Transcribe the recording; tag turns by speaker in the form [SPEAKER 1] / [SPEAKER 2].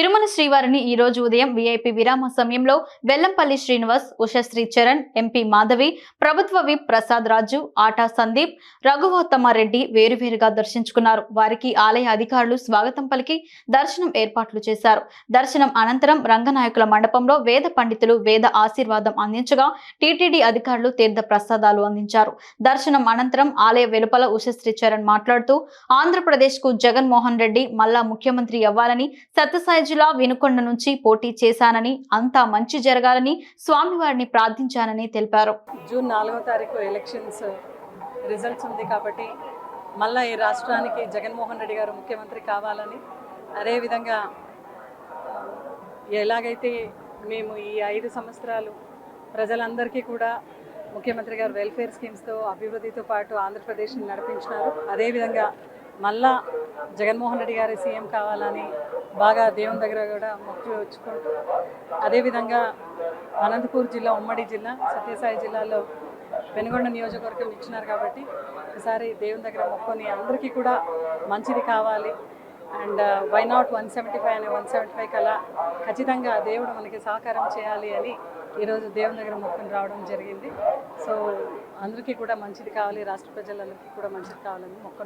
[SPEAKER 1] తిరుమల శ్రీవారిని ఈ రోజు ఉదయం వీఐపీ విరామ సమయంలో వెల్లంపల్లి శ్రీనివాస్ ఉషశ్రీ చరణ్ ఎంపీ మాధవి ప్రభుత్వ విప్ ప్రసాద్ రాజు ఆటా సందీప్ రఘువోత్తమారెడ్డి వేరువేరుగా దర్శించుకున్నారు. వారికి ఆలయ అధికారులు స్వాగతం పలికి దర్శనం ఏర్పాట్లు చేశారు. దర్శనం అనంతరం రంగనాయకుల మండపంలో వేద పండితులు వేద ఆశీర్వాదం అందించగా టీటీడీ అధికారులు తీర్థ ప్రసాదాలు అందించారు. దర్శనం అనంతరం ఆలయ వెలుపల ఉషశ్రీ చరణ్ మాట్లాడుతూ ఆంధ్రప్రదేశ్కు జగన్మోహన్ రెడ్డి మళ్ళా ముఖ్యమంత్రి అవ్వాలని సత్యసాయి జిల్లా వినుకొండ నుంచి పోటీ చేశానని అంతా మంచి జరగాలని స్వామివారిని ప్రార్థించానని తెలిపారు.
[SPEAKER 2] జూన్ నాలుగో తారీఖు ఎలక్షన్స్ రిజల్ట్స్ ఉంది కాబట్టి మళ్ళా ఈ రాష్ట్రానికి జగన్మోహన్ రెడ్డి గారు ముఖ్యమంత్రి కావాలని అదేవిధంగా ఎలాగైతే మేము ఈ ఐదు సంవత్సరాలు ప్రజలందరికీ కూడా ముఖ్యమంత్రి గారు వెల్ఫేర్ స్కీమ్స్తో అభివృద్ధితో పాటు ఆంధ్రప్రదేశ్ని నడిపించినారు. అదేవిధంగా మళ్ళా జగన్మోహన్ రెడ్డి గారి సీఎం కావాలని బాగా దేవుని దగ్గర కూడా మొక్కి వచ్చుకుంటూ అదేవిధంగా అనంతపూర్ జిల్లా ఉమ్మడి జిల్లా సత్యసాయి జిల్లాలో పెనుగొండ నియోజకవర్గం ఇచ్చినారు కాబట్టి ఒకసారి దేవుని దగ్గర మొక్కుని అందరికీ కూడా మంచిది కావాలి. And why not one seventy five అనే వన్ సెవెంటీ ఫైవ్ కల ఖచ్చితంగా దేవుడు మనకి సహకారం చేయాలి అని ఈరోజు దేవుని దగ్గర మొక్కుని రావడం జరిగింది. సో అందరికీ కూడా మంచిది కావాలి రాష్ట్ర ప్రజలందరికీ కూడా మంచిది కావాలని మొక్కను